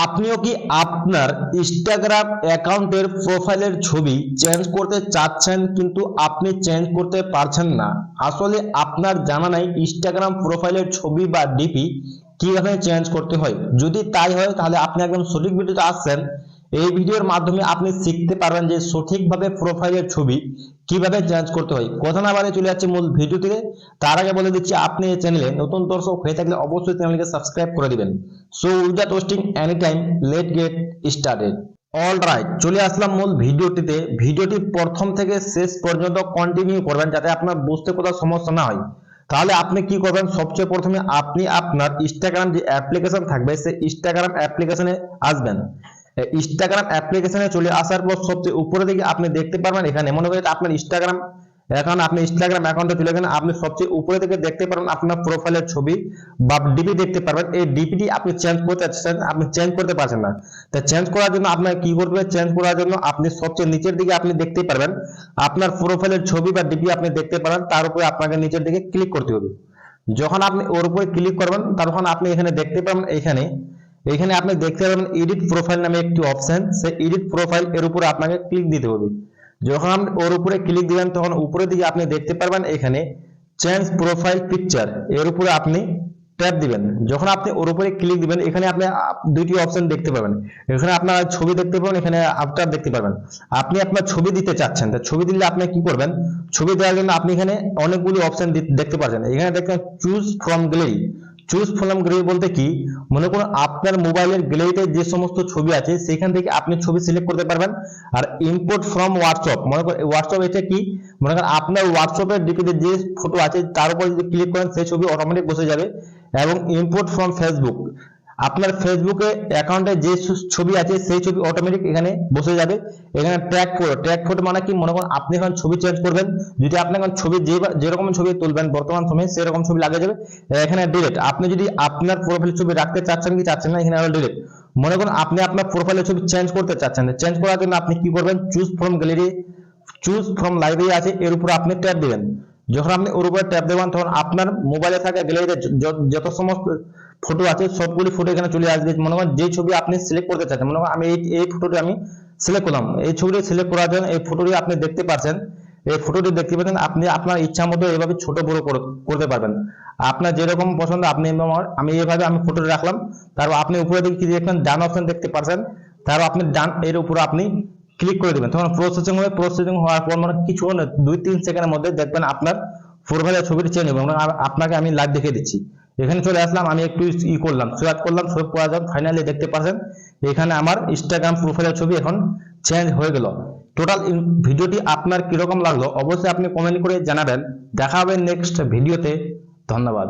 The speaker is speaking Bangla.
আপনিও কি আপনার ইনস্টাগ্রাম অ্যাকাউন্টের প্রোফাইলের ছবি চেঞ্জ করতে চাচ্ছেন কিন্তু আপনি চেঞ্জ করতে পারছেন না? আসলে আপনার জানা নাই ইনস্টাগ্রাম প্রোফাইলের ছবি বা ডিপি কীভাবে চেঞ্জ করতে হয়? যদি তাই হয়, তাহলে আপনি একদম সঠিক ভিডিওতে আসছেন। এই ভিডিওর মাধ্যমে আপনি শিখতে পারবেন যে সঠিকভাবে প্রোফাইলের ছবি কীভাবে চেঞ্জ করতে হয়। কথা না বারে চলে যাচ্ছে মূল ভিডিওতে তার আগে বলে দিচ্ছি, আপনি এই চ্যানেলে নতুন দর্শক হয়ে থাকলে অবশ্যই চ্যানেলকে সাবস্ক্রাইব করে দিবেন। So without wasting any time let get started all right চলে আসলাম মূল ভিডিওটিতে। ভিডিওটি প্রথম থেকে শেষ পর্যন্ত কন্টিনিউ করবেন যাতে আপনার বুঝতে কোথাও সমস্যা না হয়। তাহলে আপনি কি করবেন? সবচেয়ে প্রথমে আপনি আপনার ইনস্টাগ্রাম যে অ্যাপ্লিকেশন থাকবে, সেই ইনস্টাগ্রাম অ্যাপ্লিকেশনে আসবেন। ইনস্টাগ্রাম অ্যাপ্লিকেশনে চলে আসার পর সবচেয়ে উপরে দিকে আপনি দেখতে পারবেন, এখানে মনে করি আপনার ইনস্টাগ্রাম এখন আপনি ইনস্টাগ্রাম অ্যাকাউন্টে চলে গেলেন, আপনি সবচেয়ে উপরে থেকে দেখতে পারবেন আপনার প্রোফাইলের ছবি বা ডিপি দেখতে পারবেন, এই ডিপিটি আপনি চেঞ্জ করতে চাচ্ছেন, আপনি চেঞ্জ করতে পারছেন না। তা চেঞ্জ করার জন্য আপনার কি করতে হবে? চেঞ্জ করার জন্য আপনি সবচেয়ে নিচের দিকে আপনি দেখতে পারবেন, আপনার প্রোফাইলের ছবি বা ডিপি আপনি দেখতে পারেন, তার উপরে আপনাকে নিচের দিকে ক্লিক করতে হবে। যখন আপনি ওর উপরে ক্লিক করবেন, তখন আপনি এখানে দেখতে পাবেন এখানে এখানে আপনি দেখতে পাবেন এডিট প্রোফাইল নামে একটি অপশন সেই এডিট প্রোফাইল এর উপরে আপনাকে ক্লিক দিতে হবে। যখন আপনি ওর উপরে ক্লিক দিবেন, তখন উপরে দিকে আপনি দেখতে পারবেন এখানে চেঞ্জ প্রোফাইল পিকচার এর উপরে আপনি ট্যাপ দিবেন। যখন আপনি ওর উপরে ক্লিক দিবেন, এখানে আপনি আপ- দুইটি অপশন দেখতে পাবেন। এখানে আপনার ছবি দেখতে পাবেন, এখানে আফটার দেখতে পাবেন আপনি আপনার ছবি দিতে চাচ্ছেন, তা ছবি দিলে আপনি কি করবেন? ছবি দেওয়ার জন্য আপনি এখানে অনেকগুলি অপশন দেখতে পাচ্ছেন। এখানে দেখবেন choose from gallery choose from gallery বলতে কি? মনে করুন আপনার মোবাইলের গ্যালারিতে যে সমস্ত ছবি আছে, সেখান থেকে আপনি ছবি সিলেক্ট করতে পারবেন। আর ইম্পোর্ট ফ্রম হোয়াটসঅ্যাপ মনে করেন হোয়াটসঅ্যাপ এটা কি? মনে করেন আপনার হোয়াটসঅ্যাপের ডিপিতে যে ফটো আছে, তার উপর যদি ক্লিক করেন, সেই ছবি অটোমেটিক বসে যাবে। এবং ইম্পোর্ট ফ্রম ফেসবুক আপনার ফেসবুকে অ্যাকাউন্টে যে ছবি আছে, সেই ছবি অটোমেটিক এখানে বসে যাবে। এখানে ট্র্যাক ফটো ট্র্যাক ফটো মানে কি? মনে করেন আপনি এখন ছবি চেঞ্জ করবেন। যদি আপনি এখন ছবি যেরকম ছবি তুলবেন, বর্তমান সময়ে সেরকম ছবি লাগে যাবে। এখানে ডিলিট আপনি যদি আপনার প্রোফাইল ছবি রাখতে চাচ্ছেন কি চাচ্ছেন না, এখানে ডিলিট মনে করুন আপনি আপনার প্রোফাইলের ছবি চেঞ্জ করতে চাচ্ছেন। চেঞ্জ করার জন্য আপনি কি করবেন? Choose from gallery choose from library আছে, এর উপর আপনি ট্যাপ দিবেন। যখন আপনি ওর উপরে ট্যাপ দেবেন, তখন আপনার মোবাইলে থাকা গ্যালারিতে যত সমস্ত ফটো আছে, সবগুলি ফটো এখানে চলে আসবে। মনে করেন যে ছবি আপনি সিলেক্ট করতে চাচ্ছেন, মনে করেন আমি এই এই ফটোটি আমি সিলেক্ট করলাম। এই ছবিটি সিলেক্ট করার জন্য এই ফটোটি আপনি দেখতে পাচ্ছেন এই ফটোটি দেখতে পাচ্ছেন, আপনি আপনার ইচ্ছা মতো এভাবে ছোট বড় করতে পারবেন। আপনার যেরকম পছন্দ, আপনি আমি এইভাবে আমি ফটোটি রাখলাম। তারপর আপনি উপরে দিকে কি দেখবেন, ডান অপশন দেখতে পাচ্ছেন তারপর আপনি ডান, এর উপরে আপনি ক্লিক করে দিবেন। তখন প্রসেসিং হবে প্রসেসিং হওয়ার পর মানে কিছু না, দুই তিন সেকেন্ডের মধ্যে দেখবেন আপনার প্রোফাইলের ছবিটি চেঞ্জ হবে মানে আপনাকে আমি লাইভ দেখিয়ে দিচ্ছি। এখানে চলে আসলাম আমি একটু ই করলাম সোয়াপ করলাম সোয়াপ করার জন্য ফাইনালি দেখতে পাচ্ছেন এখানে আমার ইনস্টাগ্রাম প্রোফাইলের ছবি এখন চেঞ্জ হয়ে গেল। টোটাল ভিডিওটি আপনার কীরকম লাগল অবশ্যই আপনি কমেন্ট করে জানাবেন। দেখা হবে নেক্সট ভিডিওতে ধন্যবাদ।